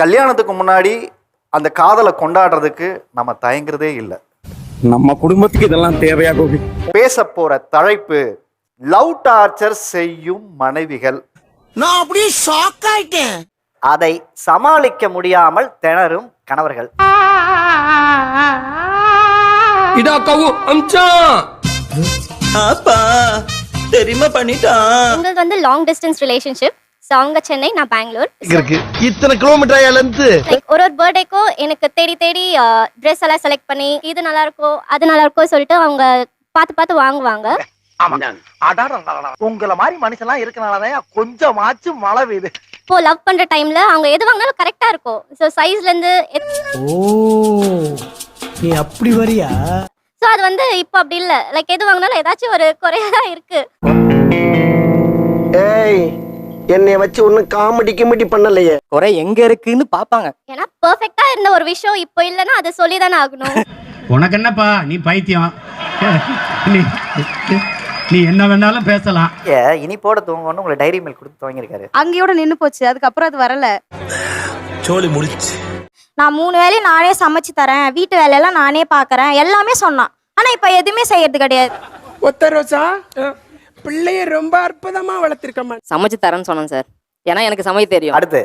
கல்யாணத்துக்கு முன்னாடி அந்த காதலை கொண்டாடுறதுக்கு நம்ம தயங்குறதே இல்லை. நம்ம குடும்பத்துக்கு இதெல்லாம் தேவையா கோபி? பேச போற தலைப்பு லவ் டார்ச்சர் செய்யும் மனைவிகள். நான் அப்படியே ஷாக் ஆயிட்டேன். அதை சமாளிக்க முடியாமல் திணறும் கணவர்கள். இதா கவு அம்சான் அப்பா தெரியுமா பண்ணிட்டான்? எங்களுக்கு வந்து லாங் டிஸ்டன்ஸ் ரிலேஷன்ஷிப் ஸோ அவங்க சென்னை நான் பெங்களூர். இருக்கு. இத்தனை கிலோமீட்டர் இருந்து ஒரு ஒரு பர்த்டேக்கும் எனக்கு தேடி தேடி ட்ரெஸ் எல்லாம் செலக்ட் பண்ணி இது நல்லா இருக்கோ அது நல்லா சொல்லிட்டு அவங்க பார்த்து பார்த்து வாங்குவாங்க. உங்களை மாதிரி மனுஷன்லாம் இருக்கனாலதான் கொஞ்சமாச்சும் மழை பெய்யுது இப்போ லவ் பண்ற டைம்ல அவங்க எது வாங்கினாலும் கரெக்டா இருக்கும் ஸோ சைஸ்ல இருந்து ஓ நீ அப்படி வரியா ஸோ அது வந்து இப்போ அப்படி இல்லை லைக் எது வாங்கினாலும் ஏதாச்சும் ஒரு குறையா தான் இருக்கு ஏய் என்னைய வச்சு ஒன்னும் காமெடி கிமெடி பண்ணலையே. குறை எங்க இருக்குன்னு பாப்பாங்க ஏன்னா பெர்ஃபெக்டா இருந்த ஒரு விஷயம் இப்போ இல்லைன்னா அதை சொல்லி தானே ஆகணும். உனக்கு என்னப்பா? நீ பைத்தியம். நீ நீ என்ன வேணாலும் பேசலாம். ஏ, இனிப்போட தூங்கணும்னு உங்களுக்கு டைரி மில்க் கொடுத்து துவங்கியிருக்காரு. அங்கேயோட நின்னு போச்சு. அதுக்கப்புறம் அது வரல. சோலி முடிச்சு நான் மூணு வேலையும் நானே சமைச்சு தரேன். வீட்டு வேலையெல்லாம் நானே பாக்குறேன் எல்லாமே சொன்னான். ஆனா இப்ப எதுவுமே செய்யறது கிடையாது. ஒத்த ரோசா? பிள்ளைய ரொம்ப அற்புதமா வளர்த்திருக்கம்மா சமைச்சு தரேன்னு சொன்னேன் சார். ஏன்னா எனக்கு சமைக்க தெரியும். அடுத்து.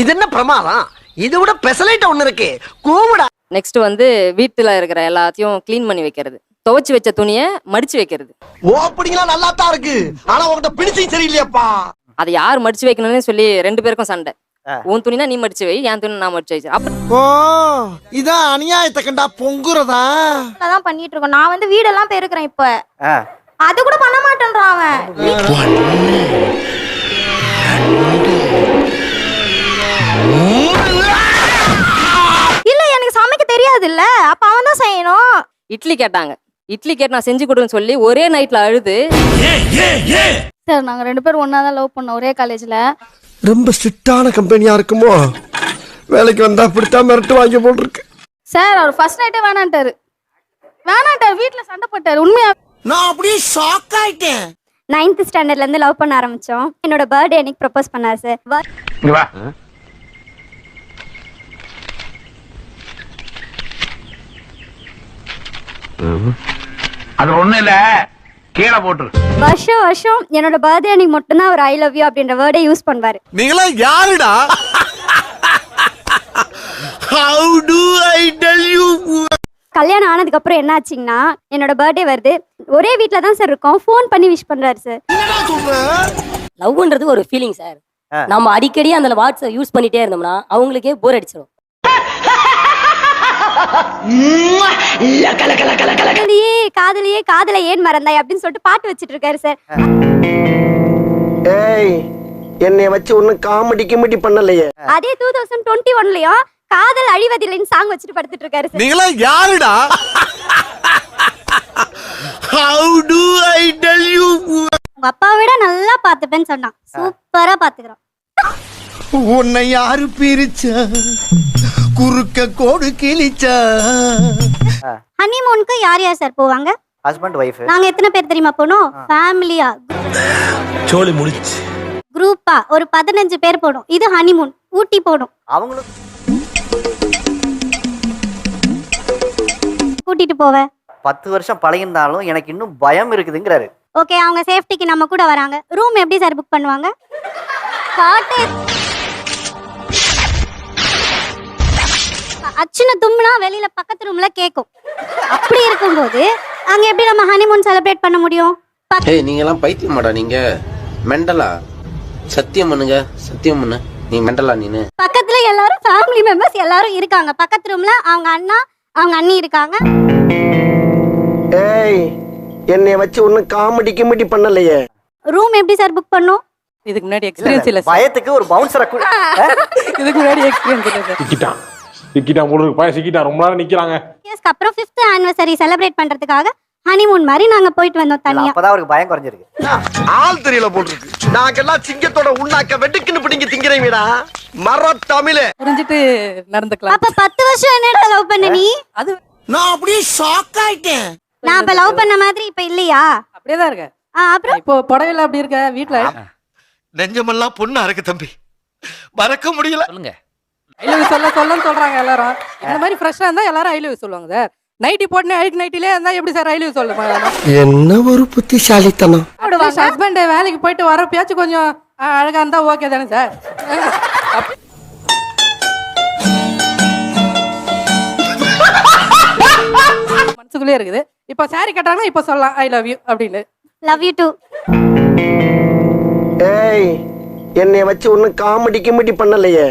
இது என்ன பிரமாதம்? இது விட பெசலைட்ட ஒண்ணு இருக்கு. கூவுடா. நெக்ஸ்ட் வந்து வீட்டுல இருக்கிற எல்லாத்தையும் க்ளீன் பண்ணி வைக்கிறது. துவைச்சு வச்ச துணியை மடிச்சு வைக்கிறது. ஓப்பனிங்லாம் நல்லா தான் இருக்கு. ஆனா உன்கிட்ட பிடிச்சும் சரியில்லையாப்பா. அதை யார் மடிச்சு வைக்கணும்னு சொல்லி ரெண்டு பேருக்கும் சண்டை. உன் துணினா நீ மடிச்சு வை என் துணி நான் மடிச்சு வச்சு அப்ப ஓ இதான் அநியாயத்தை கண்டா பொங்குறதா? தான் பண்ணிட்டு இருக்கோம். நான் வந்து வீடெல்லாம் பெருக்கிறேன் இப்ப. அது கூட பண்ண மாட்டேன்றான் அவன். இல்ல எனக்கு சமைக்க தெரியாது இல்ல அப்ப அவன் தான் செய்யணும்? இட்லி கேட்டாங்க. இட்லி கேட்டு நான் செஞ்சு கொடுன்னு சொல்லி ஒரே நைட்ல அழுது. சார் நாங்க ரெண்டு பேரும் ஒன்னா தான் லவ் பண்ணோம் ஒரே காலேஜ்ல ரொம்ப ஸ்ட்ரிக்டான கம்பெனியா இருக்குமோ? வேலைக்கு வந்தா அப்படித்தான் மிரட்டு வாங்கி போட்டிருக்கு சார் அவர் ஃபர்ஸ்ட் நைட்டே வேணான்ட்டாரு. வேணான்ட்டாரு வீட்ல சண்டை போட்டாரு. உண்மையா நான் அப்படியே ஷாக் ஆயிட்டேன். நைன்த் ஸ்டாண்டர்ட்ல இருந்து லவ் பண்ண ஆரம்பிச்சோம். என்னோட பர்த்டே அன்னைக்கு ப்ரப்போஸ் பண்ணார் சார் வா. அது ஒண்ணு இல்ல. கீழே போட்டுரு. வருஷம் வருஷம் என்னோட பர்த்டே அன்னைக்கு மட்டும்தான் அவர் ஐ லவ் யூ அப்படின்ற வேர்டை யூஸ் பண்ணுவாரு. நீங்களா யாருடா? How do I tell you கல்யாணம் ஆனதுக்கு அப்புறம் என்ன ஆச்சுங்கன்னா என்னோட பர்த்டே வருது. ஒரே வீட்ல தான் சார் இருக்கோம். ஃபோன் பண்ணி விஷ் பண்றாரு சார் லவ்ன்றது ஒரு ஃபீலிங் சார். நம்ம அடிக்கடி அந்த வாட்ஸ்அப் யூஸ் பண்ணிட்டே இருந்தோம்னா அவங்களுக்கே போர் அடிச்சிடும் காதலியே காதலியே காதலை ஏன் மறந்தாய் அப்படின்னு சொல்லிட்டு பாட்டு வச்சிட்டு இருக்காரு சார் ஏய் என்னைய வச்சு ஒன்னும் காமெடி கிமெடி பண்ணலையே. அதே டூ தௌசண்ட் டுவெண்ட்டி ஒன்லயும் காதல் அழிவதில்லைன்னு சாங் வச்சுட்டு படுத்துட்டு இருக்காரு சார் நீங்களா யாருடா? How do I tell you உங்க அப்பாவை விட நல்லா பாத்துப்பேன்னு சொன்னான். சூப்பரா பாத்துக்கிறோம் உன்னை யாரு பிரிச்சா? குறுக்க கோடு கிழிச்சா? ஹனிமூனுக்கு யார் யார் சார் போவாங்க? ஹஸ்பண்ட் ஒய்ஃப் நாங்க எத்தனை பேர் தெரியுமா போனோம்? ஃபேமிலியா சோலி முடிச்சு. குரூப்பா ஒரு பதினஞ்சு பேர் போனோம். இது ஹனிமூன் ஊட்டி போனோம். அவங்களும் கூட்டிட்டு போவேன் பத்து வருஷம் பழகிருந்தாலும் எனக்கு இன்னும் பயம் இருக்குதுங்கிறாரு. ஓகே அவங்க சேஃப்டிக்கு நம்ம கூட வராங்க. ரூம் எப்படி சார் புக் பண்ணுவாங்க? காட்டு அச்சுன தும்னா வெளியில பக்கத்து ரூம்ல கேக்கும். அப்படி இருக்கும்போது அங்க எப்படி நம்ம ஹனிமூன் செலிப்ரேட் பண்ண முடியும்? ஏய் நீங்க எல்லாம் பைத்தியமாடா நீங்க. மெண்டலா? சத்தியம் பண்ணுங்க சத்தியம் பண்ணு. நீ மெண்டலா நீனு. பக்கத்துல எல்லாரும் ஃபேமிலி மெம்பர்ஸ் எல்லாரும் இருக்காங்க. பக்கத்து ரூம்ல அவங்க அண்ணா அவங்க அண்ணி இருக்காங்க. ஏய் என்னைய வச்சு ஒன்னும் காமெடி கிமெடி பண்ணலையே. ரூம் எப்படி சார் புக் பண்ணும்? இதுக்கு முன்னாடி எக்ஸ்பீரியன்ஸ் இல்ல சார் பயத்துக்கு ஒரு பவுன்சரை இதுக்கு முன்னாடி எக்ஸ்பீரியன்ஸ் இல்ல சார் சிக்கிட்டான். சிக்கிட்டான் போல இருக்கு. பையன் சிக்கிட்டான். ரொம்ப நேரம் நிக்கிறாங்க. இயர்ஸ்க்கு அப்புறம் ஃபிஃப்த் ஆனிவர்சரி செலிப்ரேட் பண்றதுக்காக ஹனிமூன் மாதிரி நாங்க போயிட்டு வந்தோம் தனியா. அப்பதான் அவருக்கு பயம் குறைஞ்சிருக்கு. ஆள் தெரியல போட்டிருக்கு. நாங்கெல்லாம் சிங்கத்தோட உண்ணாக்க வெட்டுக்குன்னு பிடிங்க திங்கிறீங்கடா மர தமிழே. புரிஞ்சுட்டு நடந்துக்கலாம். அப்ப பத்து வருஷம் என்னடா லவ் பண்ண நீ? அது நான் அப்படியே ஷாக் ஆயிட்டேன். நான் அப்ப லவ் பண்ண மாதிரி இப்ப இல்லையா? அப்படியே தான் இருக்க ஆ, அப்புறம்? இப்போ புடவைல அப்படி இருக்க வீட்ல? நெஞ்சமெல்லாம் பொண்ணா இருக்கு தம்பி. மறக்க முடியல. சொல்லுங்க. ஐ லவ் சொல்ல சொல்லன்னு சொல்றாங்க எல்லாரும். இந்த மாதிரி ஃப்ரெஷ்ஷா இருந்தா எல்லாரும் ஐ லவ் சொல்லுவாங்க சார். நைட்டி போட்டு அழுக்கு நைட்டிலே இருந்தா எப்படி சார் ஐ லவ் சொல்லுவாங்க? என்ன ஒரு புத்திசாலித்தனம்? ஹஸ்பண்ட் வேலைக்கு போயிட்டு வரப்பயாச்சும் கொஞ்சம் ஆ, அழகா இருந்தா ஓகே தானே சார்? மனசுக்குள்ளே இருக்குது. இப்போ saree கட்டாங்கன்னா இப்போ சொல்லலாம். ஐ லவ் யூ அப்படின்னு. லவ் யூ டூ ஏய் என்னைய வச்சு ஒன்னும் காமெடி கிமெடி பண்ணலையே.